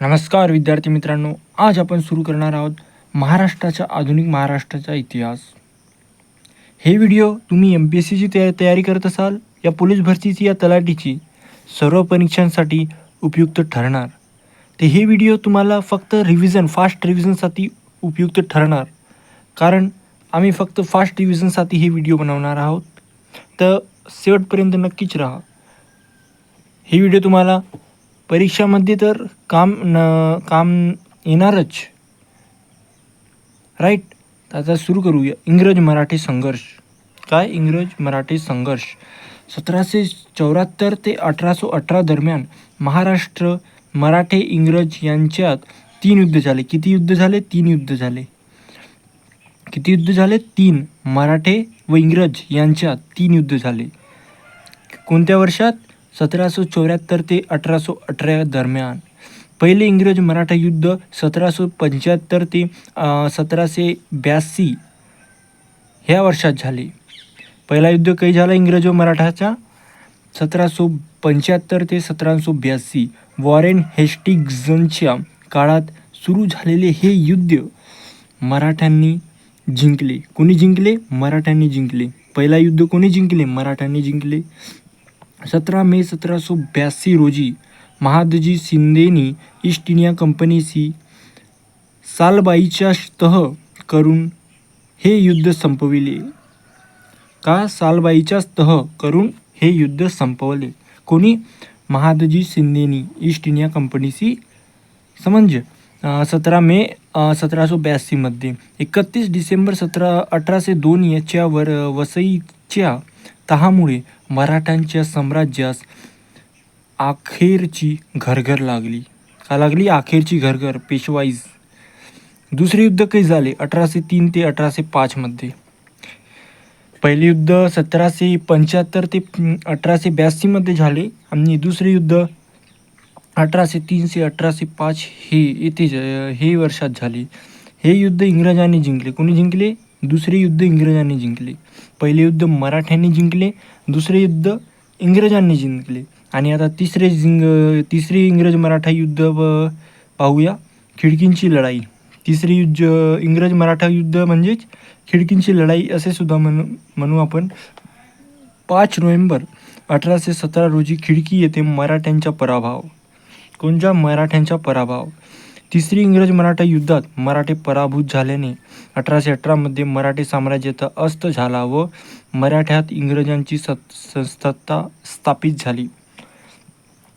नमस्कार विद्यार्थी मित्रांनो आज आपण सुरू करणार आहोत महाराष्ट्राच्या आधुनिक महाराष्ट्राचा इतिहास. हे व्हिडिओ तुम्ही एम पी एस सीची तया तयारी करत असाल या पोलीस भरतीची या तलाठीची सर्व परीक्षांसाठी उपयुक्त ठरणार. तर हे व्हिडिओ तुम्हाला फक्त रिव्हिजन फास्ट रिव्हिजनसाठी उपयुक्त ठरणार. कारण आम्ही फक्त फास्ट रिव्हिजनसाठी हे व्हिडिओ बनवणार आहोत. तर शेवटपर्यंत नक्कीच राहा. हे व्हिडिओ तुम्हाला परीक्षामध्ये तर काम न काम येणारच. राईट आता सुरू करूया. इंग्रज मराठी संघर्ष. काय इंग्रज मराठी संघर्ष? सतराशे चौऱ्याहत्तर ते अठराशे अठरा दरम्यान महाराष्ट्र मराठे इंग्रज यांच्यात तीन युद्ध झाले. किती युद्ध झाले? तीन युद्ध झाले. किती युद्ध झाले? तीन. मराठे व इंग्रज यांच्यात तीन युद्ध झाले. कोणत्या वर्षात? सतराशे चौऱ्याहत्तर ते अठराशे अठरा दरम्यान. पहिले इंग्रज मराठा युद्ध सतराशे पंच्याहत्तर ते सतराशे ब्याऐंशी ह्या वर्षात झाले. पहिला युद्ध काही झाला इंग्रज व मराठाचा? सतराशे पंच्याहत्तर ते सतराशे ब्याऐंशी. वॉरेन हेस्टिग्जनच्या काळात सुरू झालेले हे युद्ध मराठ्यांनी जिंकले. कोणी जिंकले? मराठ्यांनी जिंकले. पहिला युद्ध कोणी जिंकले? मराठ्यांनी जिंकले. सतरा मे सतराशे ब्याऐंशी रोजी महादजी शिंदेनी ईस्ट इंडिया कंपनीशी सालबाईच्या तह करून हे युद्ध संपविले. का सालबाईच्या तह करून हे युद्ध संपवले? कोणी? महादजी शिंदेनी ईस्ट इंडिया कंपनीशी समज. सतरा मे सतराशे ब्याऐंशीमध्ये एकतीस डिसेंबर सतरा अठराशे दोन याच्या वर वसईच्या तहामुळे मराठ्यांच्या साम्राज्यास अखेरची घरघर लागली. का लागली? अखेरची घरघर पेशवाईज. दुसरे युद्ध काही झाले? अठराशे तीन ते अठराशे पाचमध्ये पहिले युद्ध सतराशे पंच्याहत्तर ते अठराशे ब्याऐंशीमध्ये झाले आणि दुसरे युद्ध अठराशे तीनशे अठराशे पाच हे येथे ज- हे वर्षात झाले. हे युद्ध इंग्रजांनी जिंकले. कोणी जिंकले? दुसरे युद्ध इंग्रजांनी जिंकले. पहिले युद्ध मराठ्यांनी जिंकले दुसरे युद्ध इंग्रजांनी जिंकले. आणि आता तिसरे जिंग तिसरे इंग्रज मराठा युद्ध पाहूया. खिडकींची लढाई. तिसरे युद्ध इंग्रज मराठा युद्ध म्हणजेच खिडकींची लढाई असे सुद्धा म्हणू म्हणू आपण. पाच नोव्हेंबर अठराशे सतरा रोजी खिडकी येथे मराठ्यांचा पराभव. कोणत्या मराठ्यांचा पराभव? तिसरी इंग्रज मराठा युद्धात मराठे पराभूत झाल्याने अठराशे अठरामध्ये मराठी साम्राज्याचा अस्त झाला व मराठ्यात इंग्रजांची सत स- सत्ता स्थापित झाली.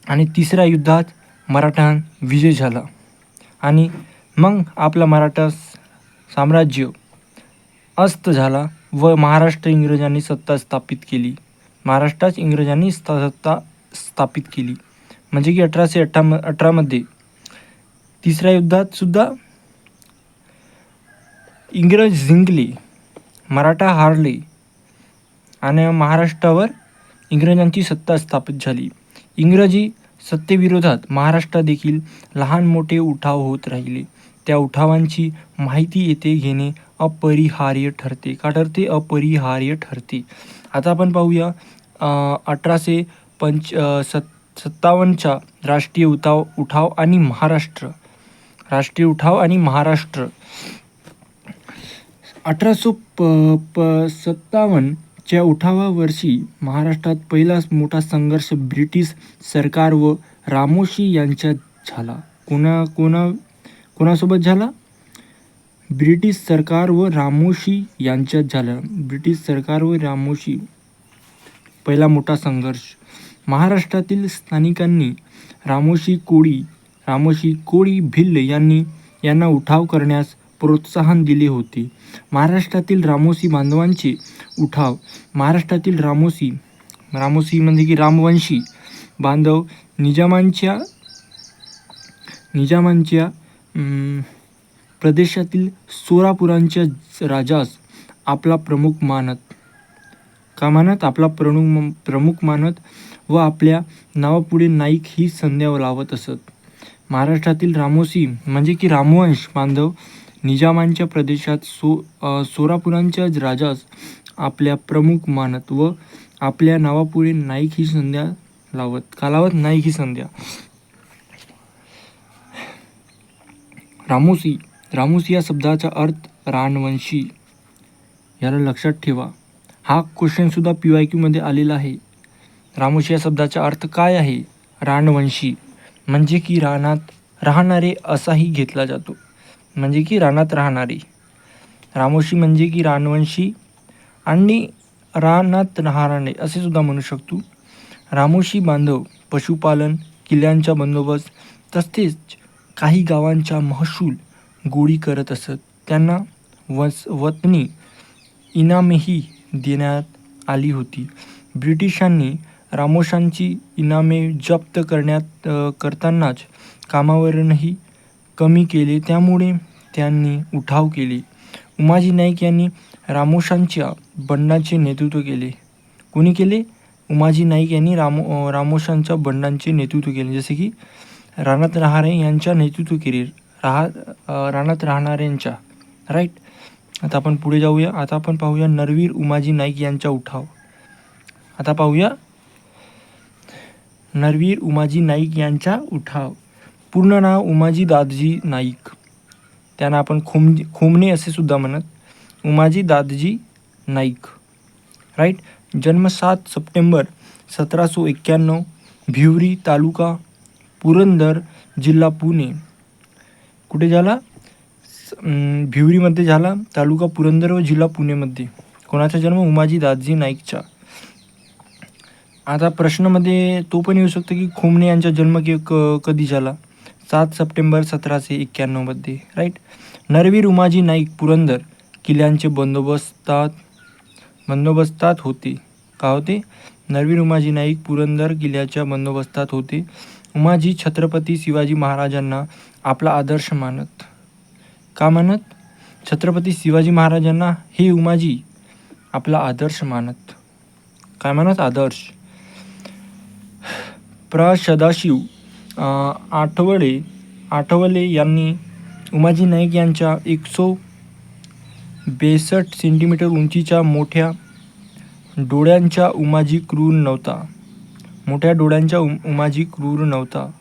आणि तिसऱ्या युद्धात मराठा विजय झाला. आणि मग आपला मराठा साम्राज्य अस्त झाला व महाराष्ट्र इंग्रजांनी सत्ता स्थापित केली. महाराष्ट्रात इंग्रजांनी सत्ता स्थापित केली. म्हणजे की अठराशे अठ्ठा अठरामध्ये तिसऱ्या युद्धात सुद्धा इंग्रज जिंकले मराठा हारले आणि महाराष्ट्रावर इंग्रजांची सत्ता स्थापित झाली. इंग्रजी सत्तेविरोधात महाराष्ट्रात देखील लहान मोठे उठाव होत राहिले. त्या उठावांची माहिती येथे घेणे अपरिहार्य ठरते का ठरते? अपरिहार्य ठरते. आता आपण पाहूया अठराशे पंच अं, सत् सत्तावन्नचा राष्ट्रीय उठाव उठाव आणि महाराष्ट्र. राष्ट्रीय उठाव आणि महाराष्ट्र. अठराशे प प सत्तावन्नच्या उठावावर्षी महाराष्ट्रात पहिलाच मोठा संघर्ष ब्रिटिश सरकार व रामोशी यांच्यात झाला. कोणा कोणा कोणासोबत झाला? ब्रिटिश सरकार व रामोशी यांच्यात झाला. ब्रिटिश सरकार व रामोशी पहिला मोठा संघर्ष. महाराष्ट्रातील स्थानिकांनी रामोशी कोळी रामोशी कोळी भिल्ल यांनी यांना उठाव करण्यास प्रोत्साहन दिले होते. महाराष्ट्रातील रामोशी बांधवांचे उठाव. महाराष्ट्रातील रामोशी रामोशी म्हणजे की रामवंशी बांधव निजामांच्या निजामांच्या प्रदेशातील सोरापुरांच्या राजास आपला प्रमुख मानत का मानत? आपला प्रमुख प्रमुख मानत व आपल्या नावापुढे नाईक ही संध्या लावत असत. महाराष्ट्रातील रामोसी म्हणजे की रामवंश बांधव निजामांच्या प्रदेशात सो सोरापुरांच्या राजास आपल्या प्रमुख मानत व आपल्या नावापुढे नाईक ही संध्या लावत कालावत नाईक ही संध्या. रामोसी रामोसी या शब्दाचा अर्थ रानवंशी. याला लक्षात ठेवा. हा क्वेश्चनसुद्धा पी वाय क्यूमध्ये आलेला आहे. रामोशी या शब्दाचा अर्थ काय आहे? रानवंशी. म्हणजे की रानात राहणारे असाही घेतला जातो. म्हणजे की रानात राहणारे. रामोशी म्हणजे की रानवंशी आणि रानात राहणारे असे सुद्धा म्हणू शकतो. रामोशी बांधव पशुपालन किल्ल्यांचा बंदोबस्त तसेच काही गावांचा महसूल गोळी करत असत. त्यांना वस वतनी इनामेही देण्यात आली होती. ब्रिटिशांनी रामोशांची इनामे जप्त करण्यात करतानाच कामावरूनही कमी केले. त्यामुळे त्यांनी उठाव केले. उमाजी नाईक यांनी रामोशांच्या बंडाचे नेतृत्व केले. कोणी केले? उमाजी नाईक यांनी रामो रामोशांच्या बंडांचे नेतृत्व केले. जसे की रानात राहणारे यांच्या नेतृत्व केले. राहा राणात रानात राहणाऱ्यांच्या. राईट आता आपण पुढे जाऊया. आता आपण पाहूया नरवीर उमाजी नाईक यांचा उठाव. आता पाहूया नरवीर उमाजी नाईक यांचा उठाव. पूर्ण नाव उमाजी दादजी नाईक. त्यांना आपण खोम खोमणे असे सुद्धा म्हणत उमाजी दादजी नाईक. राईट जन्म सात सप्टेंबर सतराशे एक्क्याण्णव भिवरी तालुका पुरंदर जिल्हा पुणे. कुठे झाला? भिवरीमध्ये झाला. तालुका पुरंदर व जिल्हा पुणेमध्ये. कोणाचा जन्म? उमाजी दादजी नाईकचा. आता प्रश्नामध्ये तो पण येऊ शकतो की खोमणे यांचा जन्म के क कधी झाला? सात सप्टेंबर सतराशे एक्क्याण्णवमध्ये राईट नरवीर उमाजी नाईक पुरंदर किल्ल्यांचे बंदोबस्तात बंदोबस्तात होते. का होते? नरवीर उमाजी नाईक पुरंदर किल्ल्याच्या बंदोबस्तात होते. उमाजी छत्रपती शिवाजी महाराजांना आपला आदर्श मानत. का मानत? छत्रपती शिवाजी महाराजांना हे उमाजी आपला आदर्श मानत. काय मानत? आदर्श. प्र. सदाशिव अं, आठवले आठवले यांनी उमाजी नाईक यांच्या एकशे बेसष्ट सेंटीमीटर उंचीच्या मोठ्या डोळ्यांच्या उमाजी क्रूर नव्हता. मोठ्या डोळ्यांच्या उम उमाजी क्रूर नव्हता.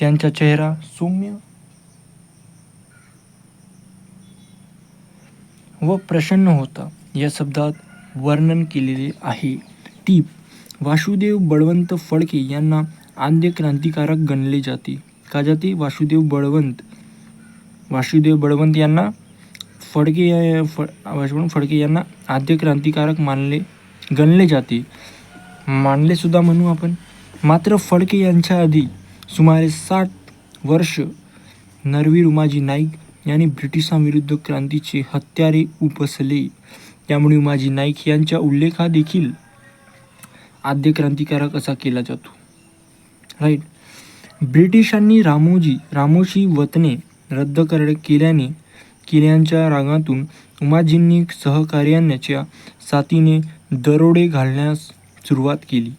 त्यांचा चेहरा सौम्य व प्रसन्न होता. या शब्दात वर्णन केलेले आहे. टीप. वासुदेव बळवंत फडके यांना आद्य क्रांतिकारक गणले जाते. का जाते? वासुदेव बळवंत. वासुदेव बळवंत यांना फडके या- वासुदेव फडके यांना आद्य क्रांतिकारक मानले गणले जाते. मानले सुद्धा म्हणू आपण. मात्र फडके यांच्या आधी सुमारे साठ वर्ष नरवीर उमाजी नाईक यांनी ब्रिटिशांविरुद्ध क्रांतीचे हत्यारे उपसले. त्यामुळे उमाजी नाईक यांच्या उल्लेखा देखील आद्य क्रांतिकारक असा केला जातो. राईट ब्रिटिशांनी रामोजी रामोशी वतने रद्द कर केल्याने किल्यांच्या रागातून उमाजींनी सहकार्याच्या साथीने दरोडे घालण्यास सुरुवात केली.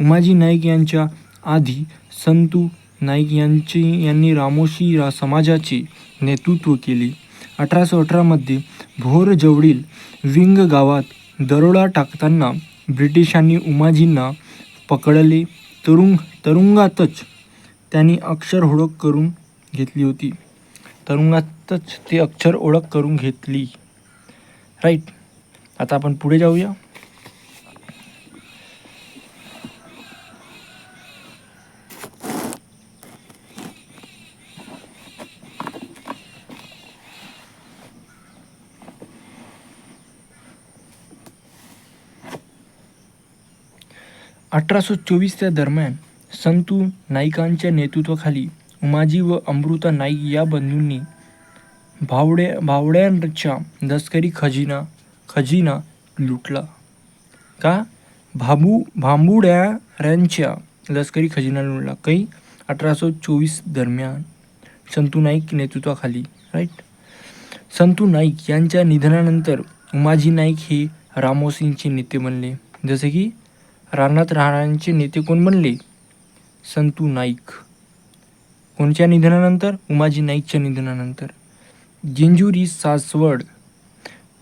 उमाजी नाईक यांच्या आधी संतू नाईक यांची यांनी रामोशी रा समाजाचे नेतृत्व केले. अठराशे अठरामध्ये भोर जवळील विंग गावात दरोडा टाकताना ब्रिटिशांनी उमाजींना पकडले. तुरुंग तुरुंगातच त्यांनी अक्षर ओळख करून घेतली होती. तुरुंगातच ते अक्षर ओळख करून घेतली. राईट आता आपण पुढे जाऊया. अठराशे चोवीसच्या दरम्यान संतू नाईकांच्या नेतृत्वाखाली उमाजी व अमृता नाईक या बंधूंनी भावड्या भावड्यांच्या लष्करी खजिना खजिना लुटला. का? भाबू भांबुड्याऱ्यांच्या लष्करी खजिना लुटला. काही अठराशे चोवीस दरम्यान संतू नाईक नेतृत्वाखाली राईट संतू नाईक यांच्या निधनानंतर उमाजी नाईक हे रामोसींचे नेते बनले. जसे की रानात राहणाऱ्यांचे नेते कोण बनले? संतू नाईक. कोणच्या निधनानंतर? उमाजी नाईकच्या निधनानंतर. जेंजुरी सासवड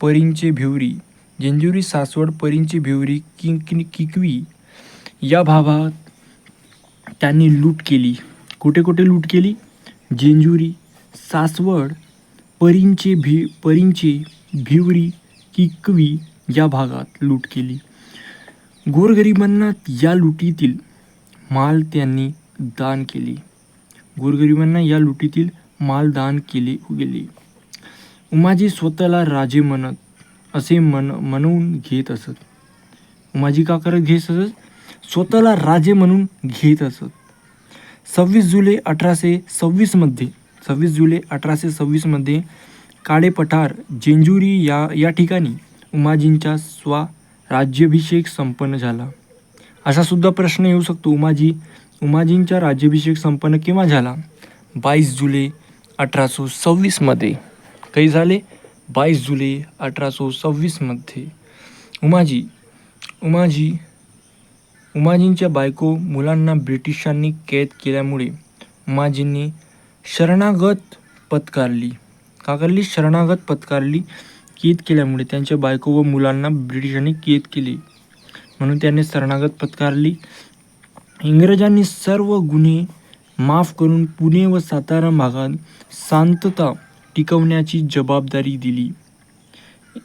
परींचे भिवरी. जेंजुरी सासवड परींचे भिवरी किंक किकवी या भागात त्यांनी लूट केली. कुठे कुठे लूट केली? जेंजुरी सासवड परींचे भि परींचे भिवरी किकवी या भागात लूट केली. गोरगरिबांना या लुटीतील माल त्यांनी दान केले. गोरगरिबांना या लुटीतील माल दान केले गेले. उमाजी स्वतःला राजे म्हणत असे मन म्हणून घेत असत. उमाजी का करत घेत असत? स्वतःला राजे म्हणून घेत असत. सव्वीस जुलै अठराशे सव्वीसमध्ये सव्वीस जुलै अठराशे सव्वीसमध्ये काळे पठार जेंजुरी या या ठिकाणी उमाजींच्या स्वा राज्याभिषेक संपन्न झाला. असा सुद्धा प्रश्न येऊ शकतो उमाजी उमाजींचा राज्याभिषेक संपन्न केव्हा झाला? बावीस जुलै अठराशे सव्वीसमध्ये काही झाले? बावीस जुलै अठराशे सव्वीसमध्ये उमाजी उमाजी उमाजींच्या बायको मुलांना ब्रिटिशांनी कैद केल्यामुळे उमाजींनी शरणागत पत्कारली. का करली? शरणागत पत्कारली. कैद केल्यामुळे त्यांच्या बायको व मुलांना ब्रिटिशांनी कैद केले. म्हणून त्यांनी शरणागत पत्कारली. इंग्रजांनी सर्व गुन्हे माफ करून पुणे व सातारा भागात शांतता टिकवण्याची जबाबदारी दिली.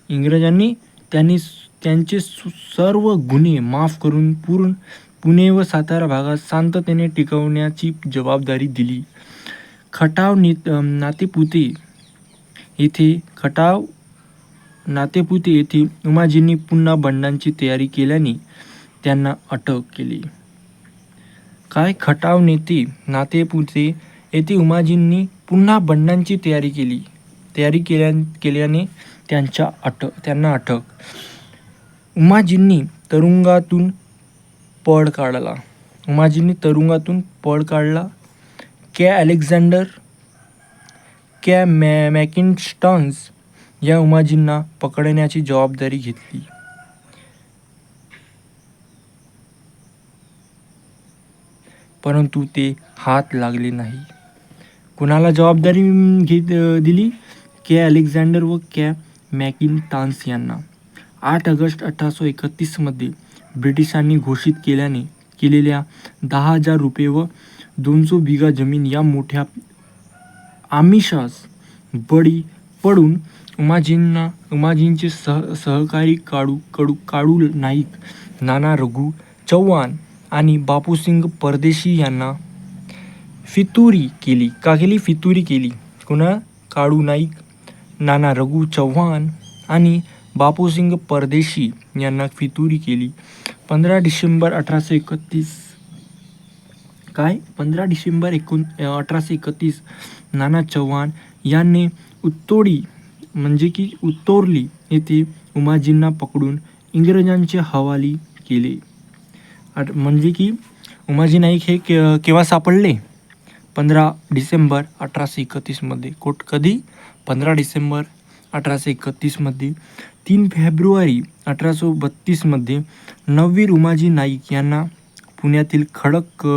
इंग्रजांनी त्यांनी त्यांचे सु- सर्व गुन्हे माफ करून पूर्ण पुणे व सातारा भागात शांततेने टिकवण्याची जबाबदारी दिली. खटाव नि नातेपुते येथे खटाव नातेपुते येथे उमाजींनी पुन्हा बंडांची तयारी केल्याने त्यांना अटक केली. काय खटाव नेते नातेपुते येथे उमाजींनी पुन्हा बंडांची तयारी केली. तयारी केल्या केल्याने त्यांच्या अटक त्यांना अटक. उमाजींनी तरुंगातून पळ काढला. उमाजींनी तरुंगातून पळ काढला. कॅ अलेक्झांडर कॅ मॅ मॅकिन्स्टन्स या उमाजींना पकडण्याची जबाबदारी घेतली. परंतु ते हात लागले नाही. कुणाला जबाबदारी घेत दिली? के. अलेक्झांडर व कॅ. मॅकिन तान्स यांना. आठ ऑगस्ट अठराशे एकतीसमध्ये ब्रिटिशांनी घोषित केल्याने केलेल्या दहा हजार रुपये व दोनशे बिघा जमीन या मोठ्या आमिषास बळी पडून उमाजींना उमाजींचे सह सहकारी काळू कडू काळू नाईक नाना रघु चव्हाण आणि बापूसिंग परदेशी यांना फितुरी केली. का केली फितुरी केली. कुणा? काळू नाईक नाना रघु चव्हाण आणि बापूसिंग परदेशी यांना फितुरी केली. पंधरा डिसेंबर अठराशे एकतीस काय? पंधरा डिसेंबर एकोण अठराशे एकतीस नाना चव्हाण यांनी उत्तोडी म्हणजे की उत्तोर्ली येथे उमाजींना पकडून इंग्रजांचे हवाली केले. अट- म्हणजे की उमाजी नाईक हे के केव्हा सापडले? पंधरा डिसेंबर अठराशे एकतीसमध्ये कोट कधी? पंधरा डिसेंबर अठराशे एकतीसमध्ये तीन फेब्रुवारी अठराशे बत्तीसमध्ये नववीर उमाजी नाईक यांना पुण्यातील खडक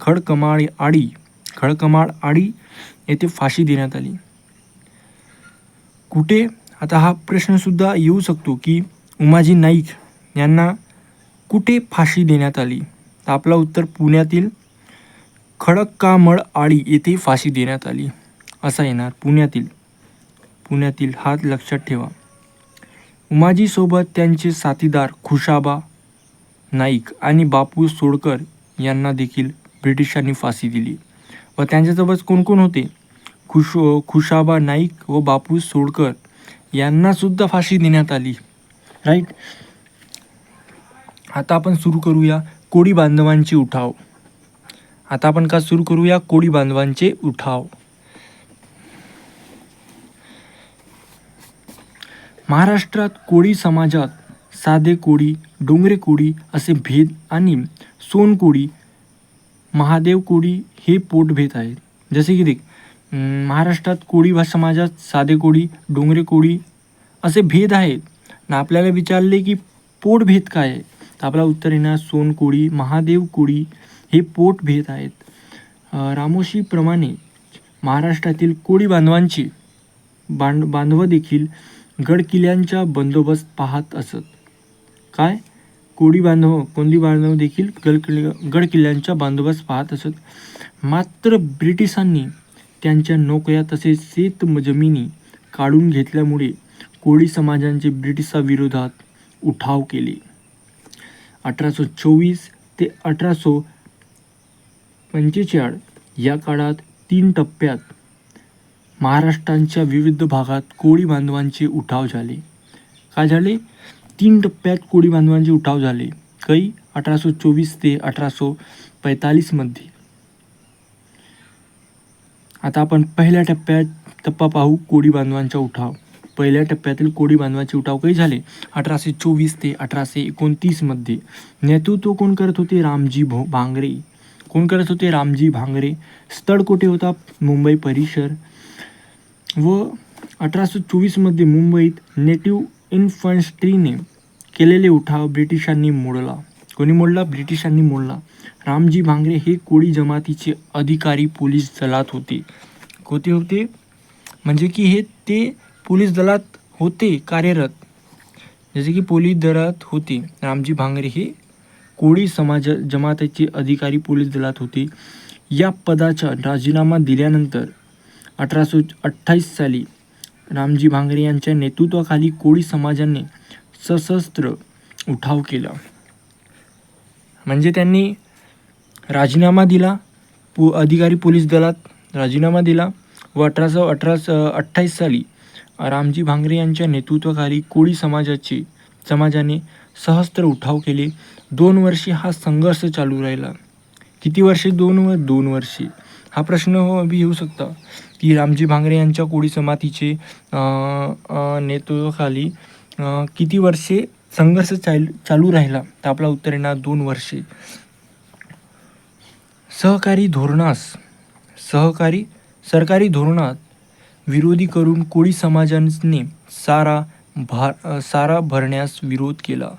खडकमाळ आडी खडकमाळ आडी येथे फाशी देण्यात आली. कुठे? आता हा प्रश्नसुद्धा येऊ शकतो की उमाजी नाईक यांना कुठे फाशी देण्यात आली? तर आपला उत्तर पुण्यातील खडक्कामळ आळी येथे फाशी देण्यात आली. असा येणार पुण्यातील. पुण्यातील हात लक्षात ठेवा. उमाजीसोबत त्यांचे साथीदार खुशाबा नाईक आणि बापू सोडकर यांना देखील ब्रिटिशांनी फाशी दिली व त्यांच्यासोबत कोण कोण होते? खुश खुशाबा नाईक व बापू सोडकर यांना सुद्धा फाशी देण्यात आली. राईट आता आपण सुरू करूया कोळी बांधवांचे उठाव. आता आपण का सुरू करूया कोळी बांधवांचे उठाव? महाराष्ट्रात कोळी समाजात साधे कोळी डोंगरे कोळी असे भेद आणि सोन कोळी महादेव कोळी हे पोटभेद आहेत. जसे की देख महाराष्ट्रात कोळी भा समाजात साधे कोळी डोंगरे कोळी असे भेद आहेत. ना आपल्याला विचारले की पोटभेद काय आहे? तर आपला उत्तर येणार सोन कोळी महादेव कोळी हे पोटभेद आहेत. रामोशीप्रमाणे महाराष्ट्रातील कोळी बांधवांची बांध बांधव देखील गडकिल्ल्यांचा बंदोबस्त पाहत असत. काय? कोळी बांधव कोंडी बांधव देखील गड गड किल्ल्यांचा बंदोबस्त पाहत असत. मात्र ब्रिटिशांनी त्यांच्या नोकऱ्या तसेच शेत जमिनी काढून घेतल्यामुळे कोळी समाजांचे ब्रिटिशाविरोधात उठाव केले. अठराशे चोवीस ते अठराशे पंचेचाळीस या काळात तीन टप्प्यात महाराष्ट्रांच्या विविध भागात कोळी बांधवांचे उठाव झाले. काय झाले? तीन टप्प्यात कोळी बांधवांचे उठाव झाले. कै अठराशे चोवीस ते अठराशे पैतालीसमध्ये आता आपण पहिल्या टप्प्यात टप्पा पाहू कोडी बांधवांचा उठाव. पहिल्या टप्प्यातील कोडी बांधवांचे उठाव काही झाले? अठराशे चोवीस ते अठराशे एकोणतीसमध्ये नेतृत्व कोण करत होते? रामजी भो भांगरे. कोण करत होते? रामजी भांगरे. स्थळ कोठे होता? मुंबई परिसर. व अठराशे चोवीसमध्ये मुंबईत नेटिव्ह इन्फंट्रीने केलेले उठाव ब्रिटिशांनी मोडला. कोणी मोडला? ब्रिटिशांनी मोडला. रामजी भांगरे हे कोळी जमातीचे अधिकारी पोलीस दलात होते. कोते होते? म्हणजे की हे ते पोलीस दलात होते कार्यरत. जसे की पोलीस दलात होते. रामजी भांगरे हे कोळी समाज जमातीचे अधिकारी पोलीस दलात होते. या पदाचा राजीनामा दिल्यानंतर अठराशे अठ्ठावीस साली रामजी भांगरे यांच्या नेतृत्वाखाली कोळी समाजाने सशस्त्र उठाव केला. म्हणजे त्यांनी राजीनामा दिला पु अधिकारी पोलीस दलात राजीनामा दिला व अठराशे अठरा अठ्ठावीस साली रामजी भांगरे यांच्या नेतृत्वाखाली कोळी समाजाचे समाजाने सहस्त्र उठाव केले. दोन वर्षे हा संघर्ष चालू राहिला. किती वर्षे? दोन व दोन वर्षे. हा प्रश्न हो बी येऊ शकता की रामजी भांगरे यांच्या कोळी समातीचे नेतृत्वाखाली किती वर्षे संघर्ष चाल चालू राहिला तर आपला उत्तर येणार दोन वर्षे. सहकारी धोरणास सहकारी सरकारी धोरणात विरोधी करून कोळी समाजाने सारा भार सारा भरण्यास विरोध केला.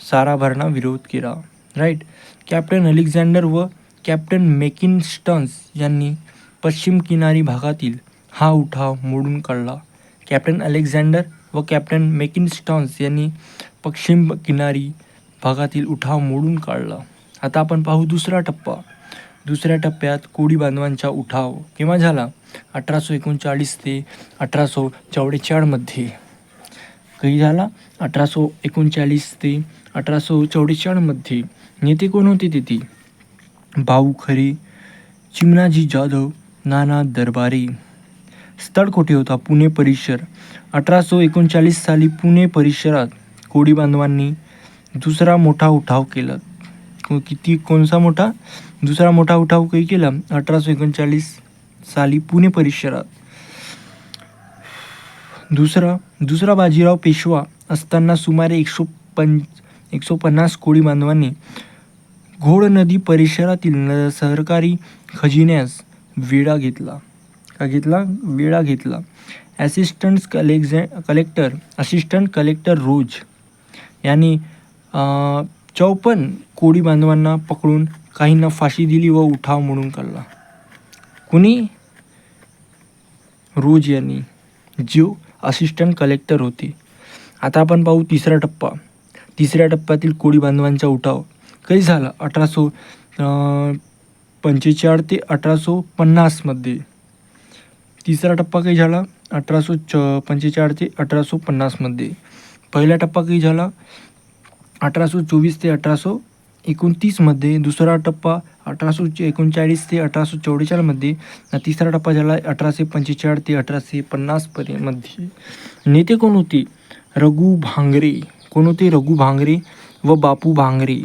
सारा भरणा विरोध केला. राईट कॅप्टन अलेक्झांडर व कॅप्टन मेकिनस्टन्स यांनी पश्चिम किनारी भागातील हा उठाव मोडून काढला. कॅप्टन अलेक्झांडर व कॅप्टन मेकिनस्टॉन्स यांनी पश्चिम किनारी भागातील उठाव मोडून काढला. आता आपण पाहू दुसरा टप्पा. दुसऱ्या टप्प्यात कोळी बांधवांचा उठाव केव्हा झाला? अठराशे एकोणचाळीस ते अठराशे चौवेचाळमध्ये कधी झाला? अठराशे एकोणचाळीस ते अठराशे चौवेचाळमध्ये नेते कोण होते तिथे? भाऊ खरे चिमनाजी जाधव नाना दरबारी. स्थळ कोठे होता? पुणे परिसर. अठराशे एकोणचाळीस साली पुणे परिसरात कोळी बांधवांनी दुसरा मोठा उठाव केला. को- किती कोणसा मोठा? दुसरा मोठा उठाव काही केला? अठराशे एकोणचाळीस साली पुणे परिसरात. दुसरा दुसरा बाजीराव पेशवा असताना सुमारे एकशे पं एकशे पन्नास कोळी बांधवांनी घोड नदी परिसरातील न सरकारी खजिन्यास वेळा घेतला. का घेतला? वेळा घेतला. ॲसिस्टंट कलेक्झे कलेक्टर असिस्टंट कलेक्टर रोज. यांनी चौपन्न कोळी बांधवांना पकडून काहींना फाशी दिली व उठाव म्हणून काढला. कुणी? रोज यांनी. जीव असिस्टंट कलेक्टर होते. आता आपण पाहू तिसरा टप्पा. तिसऱ्या टप्प्यातील कोळी बांधवांचा उठाव कधी झाला? अठराशे पंचेचाळ ते अठराशे पन्नासमध्ये तिसरा टप्पा काही झाला? अठराशे च पंचेचाळ ते अठराशे पन्नासमध्ये पहिला टप्पा काही झाला? अठराशे चोवीस ते अठराशे एकोणतीसमध्ये दुसरा टप्पा अठराशे एकोणचाळीस ते अठराशे चौवेचाळमध्ये तिसरा टप्पा झाला अठराशे पंचेचाळ ते अठराशे पन्नासपर्यंतमध्ये नेते कोण होते? रघु भांगरे. कोण होते? रघु भांगरे व बापू भांगरे.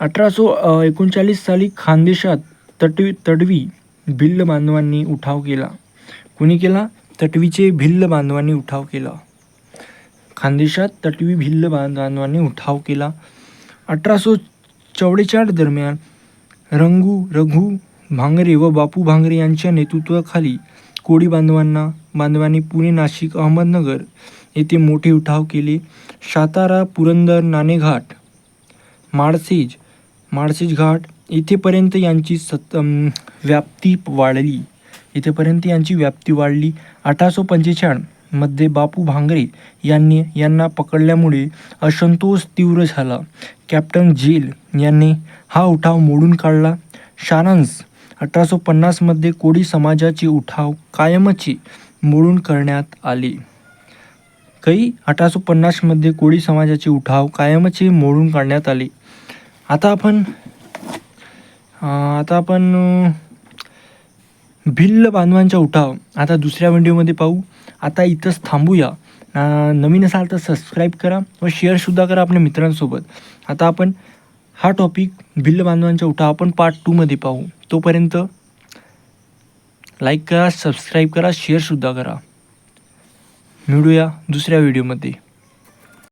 अठराशे एकोणचाळीस साली खानदेशात तटवी तडवी भिल्ल बांधवांनी उठाव केला. कोणी केला? तटवीचे भिल्ल बांधवांनी उठाव केला. खानदेशात तटवी भिल्ल बांधवांनी उठाव केला. अठराशे चौवेचाळीस दरम्यान रंगू रघु भांगरे व बापू भांगरे यांच्या नेतृत्वाखाली कोळी बांधवांना बांधवांनी पुणे नाशिक अहमदनगर येथे मोठे उठाव केले. सातारा पुरंदर नाणेघाट माळसेज माळसेज घाट इथेपर्यंत यांची सत व्याप्ती वाढली. इथेपर्यंत यांची व्याप्ती वाढली. अठराशे पंचेचाळ मध्ये बापू भांगरे यांनी यांना पकडल्यामुळे असंतोष तीव्र झाला. कॅप्टन जेल यांनी हा उठाव मोडून काढला. सारांश अठराशे पन्नासमध्ये कोळी समाजाची उठाव कायमची मोडून करण्यात आली. काही अठराशे पन्नासमध्ये कोळी समाजाचे उठाव कायमचे मोडून काढण्यात आले. आता आपण आता आपण भिल्ल बांधवांचा उठाव. आता दुसऱ्या व्हिडिओमध्ये पाहू. आता इथंच थांबूया. नवीन असाल तर सबस्क्राईब करा व शेअरसुद्धा करा आपल्या मित्रांसोबत. आता आपण हा टॉपिक भिल्ल बांधवांचा उठाव आपण पार्ट टूमध्ये पाहू. तोपर्यंत लाईक करा सबस्क्राईब करा शेअरसुद्धा करा. मिळूया दुसऱ्या व्हिडिओमध्ये.